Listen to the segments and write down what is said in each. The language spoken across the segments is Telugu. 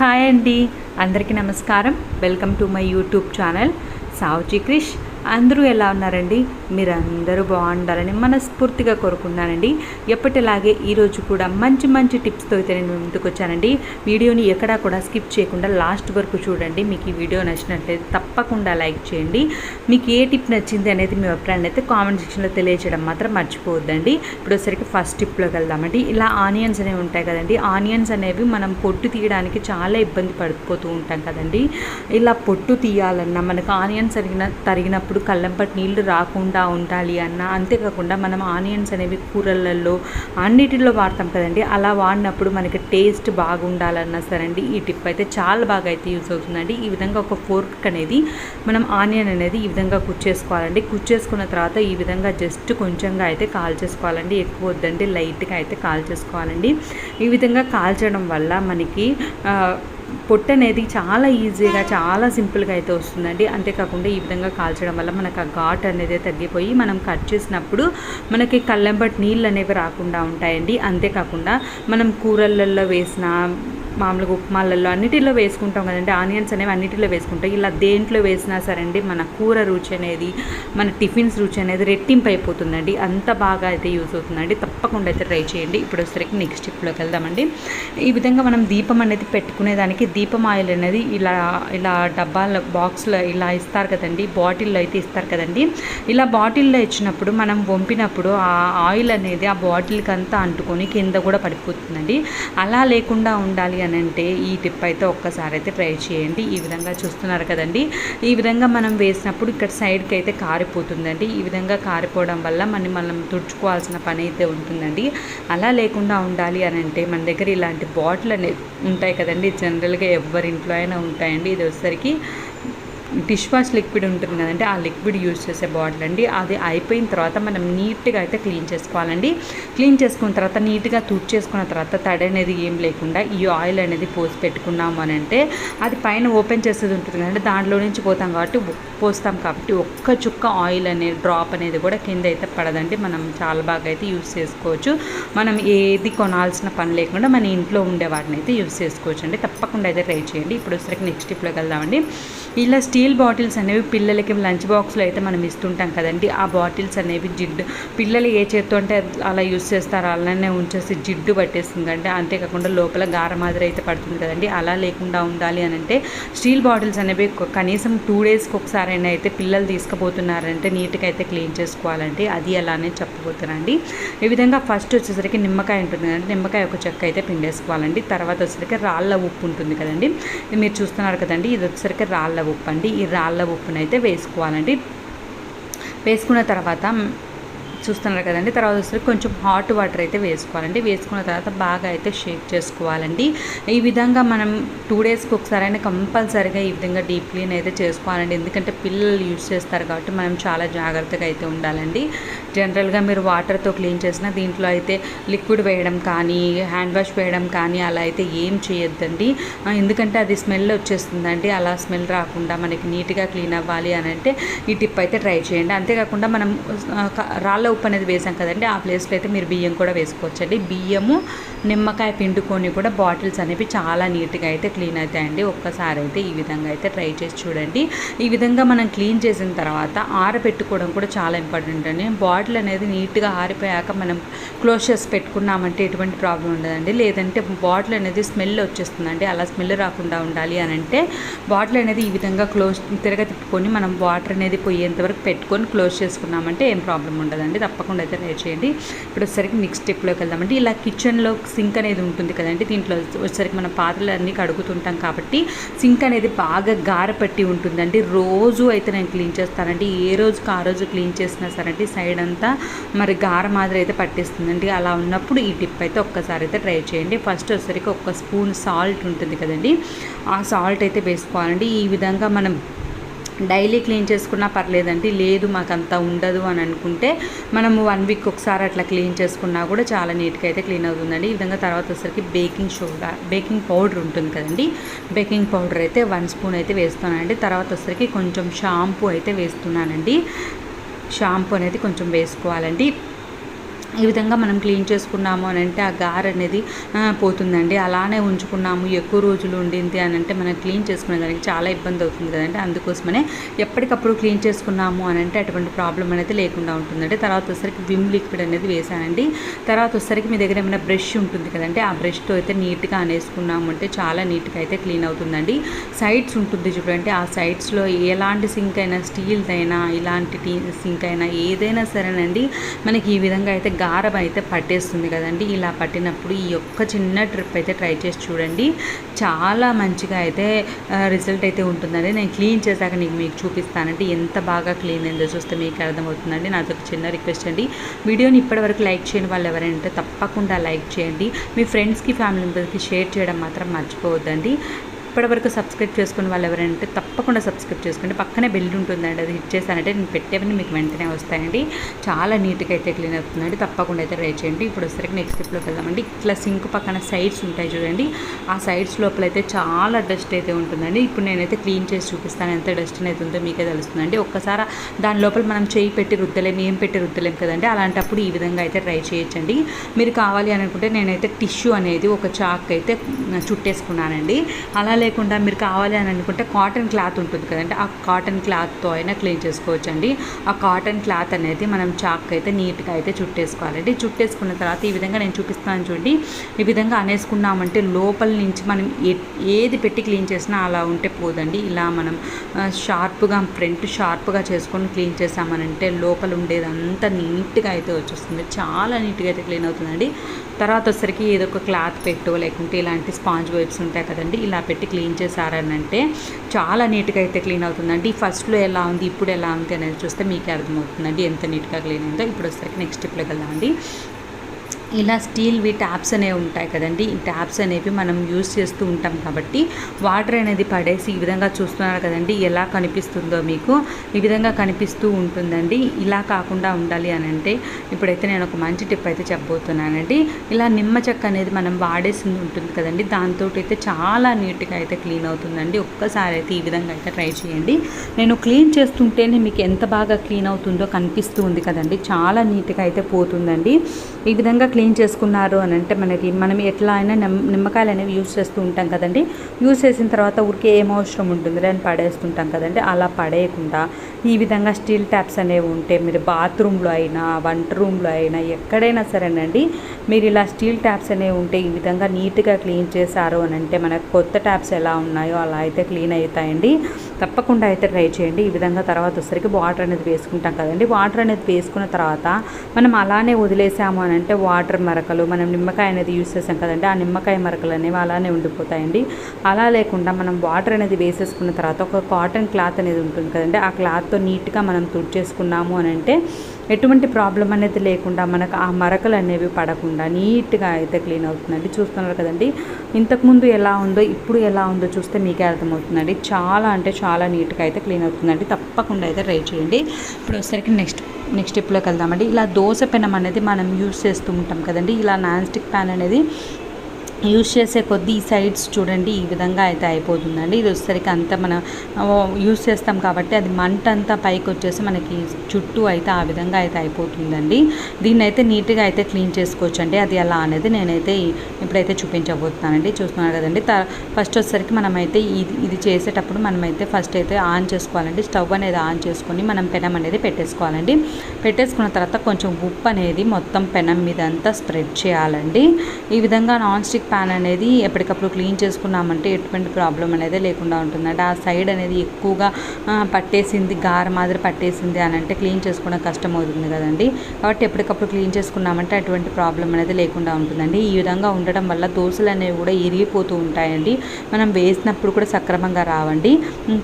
హాయ్ అండి. అందరికీ నమస్కారం. Welcome to my YouTube channel Savuji Krish. అందరూ ఎలా ఉన్నారండి? మీరందరూ బాగుండాలని మనస్ఫూర్తిగా కోరుకున్నానండి ఎప్పటిలాగే ఈరోజు కూడా మంచి మంచి టిప్స్తో అయితే నేను ముందుకు వచ్చానండి వీడియోని ఎక్కడా కూడా స్కిప్ చేయకుండా లాస్ట్ వరకు చూడండి. మీకు ఈ వీడియో నచ్చినట్లయితే తప్పకుండా లైక్ చేయండి. మీకు ఏ టిప్ నచ్చింది అనేది మీ అభిప్రాయాన్ని అయితే కామెంట్ సెక్షన్లో తెలియజేయడం మాత్రం మర్చిపోవద్దండి. ఇప్పుడు వచ్చరికి ఫస్ట్ టిప్లోకి వెళ్దామండి. ఇలా ఆనియన్స్ అనేవి ఉంటాయి కదండి. ఆనియన్స్ అనేవి మనం పొట్టు తీయడానికి చాలా ఇబ్బంది పడిపోతూ ఉంటాం కదండి. ఇలా పొట్టు తీయాలన్నా మనకు ఆనియన్స్ తరిగిన తరిగినప్పుడు కళ్ళంపటి నీళ్ళు రాకుండా ఉండాలి అన్న. అంతేకాకుండా మనం ఆనియన్స్ అనేవి కూరలలో అన్నిటిలో వాడతాం కదండి. అలా వాడినప్పుడు మనకి టేస్ట్ బాగుండాలన్నా సరే అండి ఈ టిప్ అయితే చాలా బాగా అయితే యూస్ అవుతుందండి. ఈ విధంగా ఒక ఫోర్క్ అనేది మనం ఆనియన్ అనేది ఈ విధంగా కుచ్చేసుకోవాలండి కుచ్చేసుకున్న తర్వాత ఈ విధంగా జస్ట్ కొంచెంగా అయితే కాల్చేసుకోవాలండి ఎక్కువ వద్దండి లైట్గా అయితే కాల్చేసుకోవాలండి ఈ విధంగా కాల్చడం వల్ల మనకి పొట్టు అనేది చాలా ఈజీగా చాలా సింపుల్గా అయితే వస్తుందండి. అంతేకాకుండా ఈ విధంగా కాల్చడం వల్ల మనకు ఆ ఘాట్ అనేది తగ్గిపోయి మనం కట్ చేసినప్పుడు మనకి కళ్ళెంబట్ నీళ్ళు అనేవి రాకుండా ఉంటాయండి. అంతేకాకుండా మనం కూరలలో వేసిన మామూలుగా ఉప్మాలలో అన్నిటిలో వేసుకుంటాం కదండి ఆనియన్స్ అనేవి అన్నిటిలో వేసుకుంటాం. ఇలా దేంట్లో వేసినా సరే అండి మన కూర రుచి అనేది మన టిఫిన్స్ రుచి అనేది రెట్టింపు అయిపోతుందండి. అంత బాగా అయితే యూస్ అవుతుందండి. తప్పకుండా అయితే ట్రై చేయండి. ఇప్పుడు వచ్చేసరికి నెక్స్ట్ స్టెప్లోకి వెళ్దామండి. ఈ విధంగా మనం దీపం అనేది పెట్టుకునేదానికి దీపం ఆయిల్ అనేది ఇలా ఇలా డబ్బాల బాక్స్లో ఇలా ఇస్తారు కదండి బాటిల్లో అయితే ఇస్తారు కదండి. ఇలా బాటిల్లో ఇచ్చినప్పుడు మనం వంపినప్పుడు ఆ ఆయిల్ అనేది ఆ బాటిల్కి అంతా అంటుకొని కింద కూడా పడిపోతుందండి. అలా లేకుండా ఉండాలి అని అంటే ఈ టిప్ అయితే ఒక్కసారి అయితే ట్రై చేయండి. ఈ విధంగా చూస్తున్నారు కదండి. ఈ విధంగా మనం వేసినప్పుడు ఇక్కడ సైడ్కి అయితే కారిపోతుందండి. ఈ విధంగా కారిపోవడం వల్ల మనం మనం తుడుచుకోవాల్సిన పని అయితే ఉంటుందండి. అలా లేకుండా ఉండాలి అని అంటే మన దగ్గర ఇలాంటి బాటిల్ అనేది ఉంటాయి కదండి. జనరల్గా ఎవరింట్లో అయినా ఉంటాయండి. ఇది వచ్చేసరికి డిష్ వాష్ లిక్విడ్ ఉంటుంది కదండి ఆ లిక్విడ్ యూజ్ చేసే బాటిల్ అండి. అది అయిపోయిన తర్వాత మనం నీట్గా అయితే క్లీన్ చేసుకోవాలండి. క్లీన్ చేసుకున్న తర్వాత నీట్గా తుడిచేసుకున్న తర్వాత తడి అనేది ఏం లేకుండా ఈ ఆయిల్ అనేది పోసి పెట్టుకున్నాము అని అంటే అది పైన ఓపెన్ చేసేది ఉంటుంది కదండి దాంట్లో నుంచి పోతాం కాబట్టి పోస్తాం కాబట్టి ఒక్క చుక్క ఆయిల్ అనేది డ్రాప్ అనేది కూడా కింద అయితే పడదండి. మనం చాలా బాగా అయితే యూజ్ చేసుకోవచ్చు. మనం ఏది కొనాల్సిన పని లేకుండా మన ఇంట్లో ఉండే వాటిని అయితే యూజ్ చేసుకోవచ్చు అండి. తప్పకుండా అయితే ట్రై చేయండి. ఇప్పుడు వచ్చరికి నెక్స్ట్ టిప్లోకి వెళ్దామండి. ఇలా స్టీల్ స్టీల్ బాటిల్స్ అనేవి పిల్లలకి లంచ్ బాక్స్లో అయితే మనం ఇస్తుంటాం కదండి. ఆ బాటిల్స్ అనేవి జిడ్డు. పిల్లలు ఏ చేత్తో అంటే అలా యూస్ చేస్తారో. అలానే ఉంచేసి జిడ్డు పట్టేస్తుంది అంటే అంతేకాకుండా లోపల గార మాదిరి అయితే పడుతుంది కదండి. అలా లేకుండా ఉండాలి అని అంటే స్టీల్ బాటిల్స్ అనేవి కనీసం టూ డేస్కి ఒకసారైనా అయితే పిల్లలు తీసుకుపోతున్నారంటే నీట్గా అయితే క్లీన్ చేసుకోవాలండి. అది అలానే చెప్పబోతున్నానండి. ఈ విధంగా ఫస్ట్ వచ్చేసరికి నిమ్మకాయ ఉంటుంది కదండి. నిమ్మకాయ ఒక చెక్క అయితే పిండేసుకోవాలండి. తర్వాత వచ్చేసరికి రాళ్ళ ఉప్పు ఉంటుంది కదండి. మీరు చూస్తున్నారు కదండి. ఇది వచ్చేసరికి రాళ్ళ ఉప్పు అండి. ఈ రాళ్ళ ఉప్పునైతే వేసుకోవాలండి. వేసుకున్న తర్వాత చూస్తున్నారు కదండి. తర్వాత వచ్చేసరికి కొంచెం హాట్ వాటర్ అయితే వేసుకోవాలండి. వేసుకున్న తర్వాత బాగా అయితే షేక్ చేసుకోవాలండి. ఈ విధంగా మనం టూ డేస్కి ఒకసారైనా కంపల్సరీగా ఈ విధంగా డీప్ క్లీన్ అయితే చేసుకోవాలండి. ఎందుకంటే పిల్లలు యూజ్ చేస్తారు కాబట్టి మనం చాలా జాగ్రత్తగా అయితే ఉండాలండి. జనరల్గా మీరు వాటర్తో క్లీన్ చేసిన దీంట్లో అయితే లిక్విడ్ వేయడం కానీ హ్యాండ్ వాష్ వేయడం కానీ అలా అయితే ఏం చేయొద్దండి. ఎందుకంటే అది స్మెల్ వచ్చేస్తుందండి. అలా స్మెల్ రాకుండా మనకి నీట్గా క్లీన్ అవ్వాలి అని అంటే ఈ టిప్ అయితే ట్రై చేయండి. అంతేకాకుండా మనం రాళ్ళ క- ఉప్పు అనేది వేసాం కదండి ఆ ప్లేస్లో అయితే మీరు బియ్యం కూడా వేసుకోవచ్చండి. బియ్యము నిమ్మకాయ పిండుకొని కూడా బాటిల్స్ అనేవి చాలా నీట్గా అయితే క్లీన్ అవుతాయండి. ఒక్కసారి అయితే ఈ విధంగా అయితే ట్రై చేసి చూడండి. ఈ విధంగా మనం క్లీన్ చేసిన తర్వాత ఆరబెట్టుకోవడం కూడా చాలా ఇంపార్టెంట్ అండి. బాటిల్ అనేది నీట్గా ఆరిపోయాక మనం క్లోజ్ చేసి పెట్టుకున్నామంటే ఎటువంటి ప్రాబ్లం ఉండదండి. లేదంటే బాటిల్ అనేది స్మెల్ వచ్చేస్తుందండి. అలా స్మెల్ రాకుండా ఉండాలి అని అంటే బాటిల్ అనేది ఈ విధంగా క్లోజ్ తిరగ తిప్పుకొని మనం వాటర్ అనేది పోయేంత వరకు పెట్టుకొని క్లోజ్ చేసుకున్నామంటే ఏం ప్రాబ్లం ఉండదండి. తప్పకుండా అయితే ట్రై చేయండి. ఇప్పుడు వచ్చేసరికి నెక్స్ట్ స్టెప్లోకి వెళ్దామండి. ఇలా కిచెన్లో సింక్ అనేది ఉంటుంది కదండి. దీంట్లో వచ్చేసరికి మనం పాత్రలు అన్నీ కడుగుతుంటాం కాబట్టి సింక్ అనేది బాగా గారపట్టి ఉంటుందండి. రోజు అయితే నేను క్లీన్ చేస్తానండి. ఏ రోజుకి ఆ రోజు క్లీన్ చేసినా సరే సైడ్ అంతా మరి గార మాదిరి అయితే పట్టిస్తుందండి. అలా ఉన్నప్పుడు ఈ టిప్ అయితే ఒక్కసారి అయితే ట్రై చేయండి. ఫస్ట్ వచ్చేసరికి ఒక స్పూన్ సాల్ట్ ఉంటుంది కదండి. ఆ సాల్ట్ అయితే వేసుకోవాలండి. ఈ విధంగా మనం డైలీ క్లీన్ చేసుకున్నా పర్లేదండి. లేదు మాకు అంత ఉండదు అని అనుకుంటే మనము వన్ వీక్ ఒకసారి అట్లా క్లీన్ చేసుకున్నా కూడా చాలా నీట్గా అయితే క్లీన్ అవుతుందండి. ఈ విధంగా తర్వాత వచ్చేసరికి బేకింగ్ సోడా బేకింగ్ పౌడర్ ఉంటుంది కదండి. బేకింగ్ పౌడర్ అయితే వన్ స్పూన్ అయితే వేస్తున్నానండి. తర్వాత వచ్చేసరికి కొంచెం షాంపూ అయితే వేస్తున్నానండి. షాంపూ అనేది కొంచెం వేసుకోవాలండి. ఈ విధంగా మనం క్లీన్ చేసుకున్నాము అని అంటే ఆ గార్ అనేది పోతుందండి. అలానే ఉంచుకున్నాము. ఎక్కువ రోజులు ఉండింది అని అంటే మనం క్లీన్ చేసుకునే దానికి చాలా ఇబ్బంది అవుతుంది కదండి. అందుకోసమనే ఎప్పటికప్పుడు క్లీన్ చేసుకున్నాము అని అంటే అటువంటి ప్రాబ్లం అనేది లేకుండా ఉంటుందండి. తర్వాత వచ్చేసరికి విమ్ లిక్విడ్ అనేది వేసానండి తర్వాత వచ్చేసరికి మీ దగ్గర ఏమైనా బ్రష్ ఉంటుంది కదండి. ఆ బ్రష్తో అయితే నీట్గా అనేసుకున్నాము అంటే చాలా నీట్గా అయితే క్లీన్ అవుతుందండి. సైడ్స్ ఉంటుంది చూడండి. ఆ సైడ్స్లో ఎలాంటి సింక్ అయినా స్టీల్దైనా ఇలాంటి సింక్ అయినా ఏదైనా సరేనండి. మనకి ఈ విధంగా అయితే గారం అయితే పట్టేస్తుంది కదండి. ఇలా పట్టినప్పుడు ఈ ఒక్క చిన్న ట్రిప్ అయితే ట్రై చేసి చూడండి. చాలా మంచిగా అయితే రిజల్ట్ అయితే ఉంటుందండి. నేను క్లీన్ చేశాక నీకు మీకు చూపిస్తానండి. ఎంత బాగా క్లీన్ అయిందో చూస్తే మీకు అర్థమవుతుందండి. నాది ఒక చిన్న రిక్వెస్ట్ అండి. వీడియోని ఇప్పటివరకు లైక్ చేయని వాళ్ళు ఎవరంటే తప్పకుండా లైక్ చేయండి. మీ ఫ్రెండ్స్కి ఫ్యామిలీ మెంబర్స్కి షేర్ చేయడం మాత్రం మర్చిపోవద్దండి. ఇప్పటివరకు సబ్స్క్రైబ్ చేసుకుని వాళ్ళు ఎవరంటే తప్పకుండా సబ్స్క్రైబ్ చేసుకోండి. పక్కనే బెల్ ఉంటుందండి అది హిట్ చేశానంటే నేను పెట్టేవన్నీ మీకు వెంటనే వస్తాయండి. చాలా నీట్గా అయితే క్లీన్ అవుతుందండి. తప్పకుండా అయితే ట్రై చేయండి. ఇప్పుడు వచ్చేసరికి నెక్స్ట్ స్టెప్లోకి వెళ్దామండి. ఇట్లా సింక్ పక్కన సైడ్స్ ఉంటాయి చూడండి. ఆ సైడ్స్ లోపల అయితే చాలా డస్ట్ అయితే ఉంటుందండి. ఇప్పుడు నేనైతే క్లీన్ చేసి చూపిస్తాను. ఎంత డస్ట్ అయితే ఉందో మీకే తెలుస్తుందండి. ఒక్కసారి దాని లోపల మనం చేయి పెట్టి రుద్దలేం ఏం పెట్టి రుద్దలేం కదండి. అలాంటప్పుడు ఈ విధంగా అయితే ట్రై చేయొచ్చండి. మీరు కావాలి అని అనుకుంటే నేనైతే టిష్యూ అనేది ఒక చాక్ అయితే చుట్టేసుకున్నానండి. అలా లేకుండా మీరు కావాలి అని అనుకుంటే కాటన్ క్లాత్ ఉంటుంది కదండి ఆ కాటన్ క్లాత్తో అయినా క్లీన్ చేసుకోవచ్చండి. ఆ కాటన్ క్లాత్ అనేది మనం చాక్ అయితే నీట్గా అయితే చుట్టేసుకోవాలండి. చుట్టేసుకున్న తర్వాత ఈ విధంగా నేను చూపిస్తాను చూడండి. ఈ విధంగా అనేసుకున్నామంటే లోపల నుంచి మనం ఏ- ఏది పెట్టి క్లీన్ చేసినా అలా ఉంటే పోదండి. ఇలా మనం షార్ప్గా ఫ్రంట్ షార్ప్గా చేసుకొని క్లీన్ చేసామనంటే లోపల ఉండేదంతా నీట్గా అయితే వచ్చేస్తుంది. చాలా నీట్గా అయితే క్లీన్ అవుతుందండి. తర్వాత వచ్చరికి ఏదో ఒక క్లాత్ పెట్టో లేకుంటే ఇలాంటి స్పాంజ్ వైప్స్ ఉంటాయి కదండి ఇలా పెట్టి క్లీన్ చేశారనంటే చాలా నీట్గా అయితే క్లీన్ అవుతుందండి. ఫస్ట్లో ఎలా ఉంది ఇప్పుడు ఎలా ఉంది అనేది చూస్తే మీకే అర్థమవుతుందండి ఎంత నీట్గా క్లీన్ అయిందో. ఇప్పుడు వచ్చరికి నెక్స్ట్ స్టెప్లోకి వెళ్దామండి. ఇలా స్టీల్వి ట్యాప్స్ అనేవి ఉంటాయి కదండి. ఈ ట్యాప్స్ అనేవి మనం యూస్ చేస్తూ ఉంటాం కాబట్టి వాటర్ అనేది పడేసి ఈ విధంగా చూస్తున్నారు కదండి. ఎలా కనిపిస్తుందో మీకు ఈ విధంగా కనిపిస్తూ ఉంటుందండి. ఇలా కాకుండా ఉండాలి అని అంటే ఇప్పుడైతే నేను ఒక మంచి టిప్ అయితే చెప్పబోతున్నానండి. ఇలా నిమ్మ చెక్క అనేది మనం వాడేసింది ఉంటుంది కదండి. దాంతో అయితే చాలా నీట్గా అయితే క్లీన్ అవుతుందండి. ఒక్కసారి అయితే ఈ విధంగా అయితే ట్రై చేయండి. నేను క్లీన్ చేస్తుంటేనే మీకు ఎంత బాగా క్లీన్ అవుతుందో కనిపిస్తూ ఉంది కదండి. చాలా నీట్గా అయితే పోతుందండి. ఈ విధంగా క్లీన్ చేసుకున్నారు అని అంటే మనకి మనం ఎట్లా అయినా నిమ్- నిమ్మకాయలు అనేవి యూజ్ చేస్తూ ఉంటాం కదండి. యూస్ చేసిన తర్వాత ఊరికే ఏం అవసరం ఉంటుంది? అని పడేస్తుంటాం కదండి. అలా పడేయకుండా ఈ విధంగా స్టీల్ ట్యాప్స్ అనేవి ఉంటే మీరు బాత్రూంలో అయినా వంట రూమ్లో అయినా ఎక్కడైనా సరేనండి మీరు ఇలా స్టీల్ ట్యాప్స్ అనేవి ఉంటే ఈ విధంగా నీట్గా క్లీన్ చేశారు అని అంటే మనకు కొత్త ట్యాప్స్ ఎలా ఉన్నాయో అలా అయితే క్లీన్ అవుతాయండి. తప్పకుండా అయితే ట్రై చేయండి. ఈ విధంగా తర్వాత వచ్చేసరికి వాటర్ అనేది వేసుకుంటాం కదండి. వాటర్ అనేది వేసుకున్న తర్వాత మనం అలానే వదిలేసాము అని అంటే వాటర్ మరకలు మనం నిమ్మకాయ అనేది యూస్ చేసాం కదండి. ఆ నిమ్మకాయ మరకలు అనేవి అలానే ఉండిపోతాయండి. అలా లేకుండా మనం వాటర్ అనేది వేసేసుకున్న తర్వాత ఒక కాటన్ క్లాత్ అనేది ఉంటుంది కదండి. ఆ క్లాత్తో నీట్గా మనం తుడిచేసుకున్నాము అని అంటే ఎటువంటి ప్రాబ్లం అనేది లేకుండా మనకు ఆ మరకలు అనేవి పడకుండా నీట్గా అయితే క్లీన్ అవుతుందండి. చూస్తున్నారు కదండి. ఇంతకుముందు ఎలా ఉందో ఇప్పుడు ఎలా ఉందో చూస్తే మీకే అర్థమవుతుందండి. చాలా అంటే చాలా నీట్గా అయితే క్లీన్ అవుతుందండి. తప్పకుండా అయితే ట్రై చేయండి. ఇప్పుడు వచ్చేసరికి నెక్స్ట్ నెక్స్ట్ స్టెప్లోకి వెళ్దామండి. ఇలా దోశ పెనం అనేది మనం యూస్ చేస్తూ ఉంటాం కదండి. ఇలా నాన్ స్టిక్ ప్యాన్ అనేది యూస్ చేసే కొద్దీ ఈ సైడ్స్ చూడండి ఈ విధంగా అయితే అయిపోతుందండి. ఇది వచ్చేసరికి అంతా మనం యూజ్ చేస్తాం కాబట్టి అది మంట అంతా పైకి వచ్చేసి మనకి చుట్టూ అయితే ఆ విధంగా అయితే అయిపోతుందండి. దీన్ని అయితే నీట్గా అయితే క్లీన్ చేసుకోవచ్చు అండి అది ఎలా అనేది నేనైతే ఇప్పుడైతే చూపించబోతున్నానండి. చూస్తున్నారు కదండి. త ఫస్ట్ వచ్చేసరికి మనమైతే ఇది ఇది చేసేటప్పుడు మనమైతే ఫస్ట్ అయితే ఆన్ చేసుకోవాలండి. స్టవ్ అనేది ఆన్ చేసుకొని మనం పెనం అనేది పెట్టేసుకోవాలండి. పెట్టేసుకున్న తర్వాత కొంచెం ఉప్పు అనేది మొత్తం పెనం మీద అంతా స్ప్రెడ్ చేయాలండి. ఈ విధంగా నాన్ స్టిక్ ప్యాన్ అనేది ఎప్పటికప్పుడు క్లీన్ చేసుకున్నామంటే ఎటువంటి ప్రాబ్లం అనేది లేకుండా ఉంటుందండి ఆ సైడ్ అనేది ఎక్కువగా పట్టేసింది గార మాదిరి పట్టేసింది అని అంటే క్లీన్ చేసుకోవడం కష్టం అవుతుంది కదండి. కాబట్టి ఎప్పటికప్పుడు క్లీన్ చేసుకున్నామంటే అటువంటి ప్రాబ్లం అనేది లేకుండా ఉంటుందండి. ఈ విధంగా ఉండడం వల్ల దోశలు అనేవి కూడా ఇరిగిపోతూ ఉంటాయండి. మనం వేసినప్పుడు కూడా సక్రమంగా రావండి.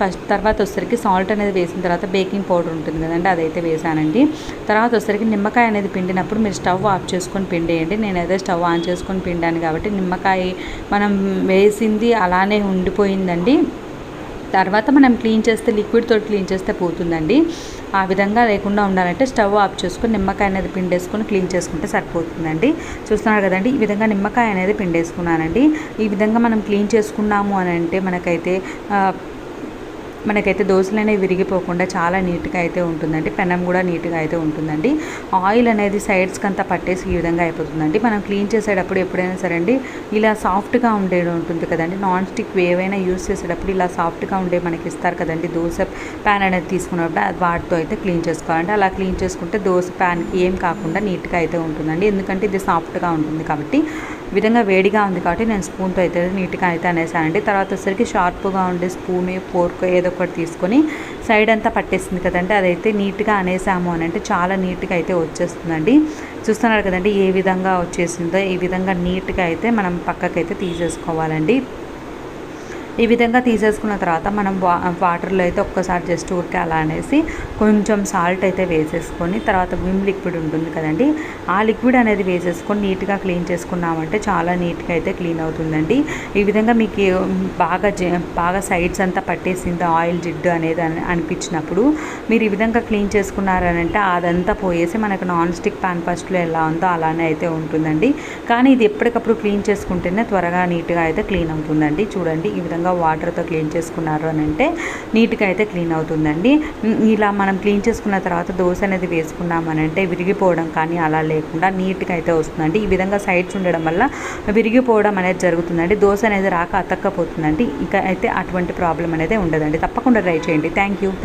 ఫస్ట్ తర్వాత వచ్చేసరికి సాల్ట్ అనేది వేసిన తర్వాత బేకింగ్ పౌడర్ ఉంటుంది కదండి అదైతే వేసానండి. తర్వాత వచ్చేసరికి నిమ్మకాయ అనేది పిండినప్పుడు మీరు స్టవ్ ఆఫ్ చేసుకొని పిండేయండి. నేనైతే స్టవ్ ఆన్ చేసుకొని పిండాను కాబట్టి నిమ్మకాయ మనం వేసింది అలానే ఉండిపోయిందండి. తర్వాత మనం క్లీన్ చేస్తే లిక్విడ్ తోటి క్లీన్ చేస్తే పోతుందండి. ఆ విధంగా లేకుండా ఉండాలంటే స్టవ్ ఆఫ్ చేసుకుని నిమ్మకాయ అనేది పిండేసుకొని క్లీన్ చేసుకుంటే సరిపోతుందండి. చూస్తున్నారు కదండి ఈ విధంగా నిమ్మకాయ అనేది పిండేసుకున్నానండి. ఈ విధంగా మనం క్లీన్ చేసుకున్నాము అని అంటే మనకైతే మనకైతే దోశలు అనేవి విరిగిపోకుండా చాలా నీట్గా అయితే ఉంటుందండి. పెనం కూడా నీట్గా అయితే ఉంటుందండి. ఆయిల్ అనేది సైడ్స్కి అంతా పట్టేసి ఈ విధంగా అయిపోతుందండి. మనం క్లీన్ చేసేటప్పుడు ఎప్పుడైనా సరే అండి ఇలా సాఫ్ట్గా ఉండే ఉంటుంది కదండి. నాన్ స్టిక్ ఏవైనా యూస్ చేసేటప్పుడు ఇలా సాఫ్ట్గా ఉండే మనకి ఇస్తారు కదండి. దోశ ప్యాన్ అనేది తీసుకున్నప్పుడు వాటితో అయితే క్లీన్ చేసుకోవాలండి. అలా క్లీన్ చేసుకుంటే దోశ ప్యాన్కి ఏం కాకుండా నీట్గా అయితే ఉంటుందండి. ఎందుకంటే ఇది సాఫ్ట్గా ఉంటుంది కాబట్టి విధంగా వేడిగా ఉంది కాబట్టి నేను స్పూన్తో అయితే నీట్గా అయితే అనేసానండి. తర్వాత వచ్చేసరికి షార్ప్గా ఉండే స్పూన్ ఫోర్క్ ఏదో ఒకటి తీసుకొని సైడ్ అంతా పట్టేసింది కదండి. అదైతే నీట్గా అనేసాము అని అంటే చాలా నీట్గా అయితే వచ్చేస్తుందండి. చూస్తున్నారు కదండి ఏ విధంగా వచ్చేసిందో ఈ విధంగా నీట్గా అయితే మనం పక్కకైతే తీసేసుకోవాలండి. ఈ విధంగా తీసేసుకున్న తర్వాత మనం వా వాటర్లో అయితే ఒక్కసారి జస్ట్ ఊరికే అలా అనేసి కొంచెం సాల్ట్ అయితే వేసేసుకొని తర్వాత విమ్ లిక్విడ్ ఉంటుంది కదండి ఆ లిక్విడ్ అనేది వేసేసుకొని నీట్గా క్లీన్ చేసుకున్నామంటే చాలా నీట్గా అయితే క్లీన్ అవుతుందండి. ఈ విధంగా మీకు బాగా బాగా సైడ్స్ అంతా పట్టేసింది ఆయిల్ జిడ్డు అనేది అని అనిపించినప్పుడు మీరు ఈ విధంగా క్లీన్ చేసుకున్నారనంటే అదంతా పోయేసి మనకు నాన్ స్టిక్ ప్యాన్ ఫస్ట్లో ఎలా ఉందో అలానే అయితే ఉంటుందండి. కానీ ఇది ఎప్పటికప్పుడు క్లీన్ చేసుకుంటేనే త్వరగా నీట్గా అయితే క్లీన్ అవుతుందండి. చూడండి ఈ విధంగా వాటర్తో క్లీన్ చేసుకున్నారు అని అంటే నీట్గా అయితే క్లీన్ అవుతుందండి. ఇలా మనం క్లీన్ చేసుకున్న తర్వాత దోశ అనేది వేసుకున్నామనంటే విరిగిపోవడం కానీ అలా లేకుండా నీట్గా అయితే వస్తుందండి. ఈ విధంగా సైడ్స్ ఉండడం వల్ల విరిగిపోవడం అనేది జరుగుతుందండి. దోశ అనేది రాక అతక్కపోతుందండి. ఇంకా అయితే అటువంటి ప్రాబ్లం అనేది ఉండదండి. తప్పకుండా ట్రై చేయండి. Thank you.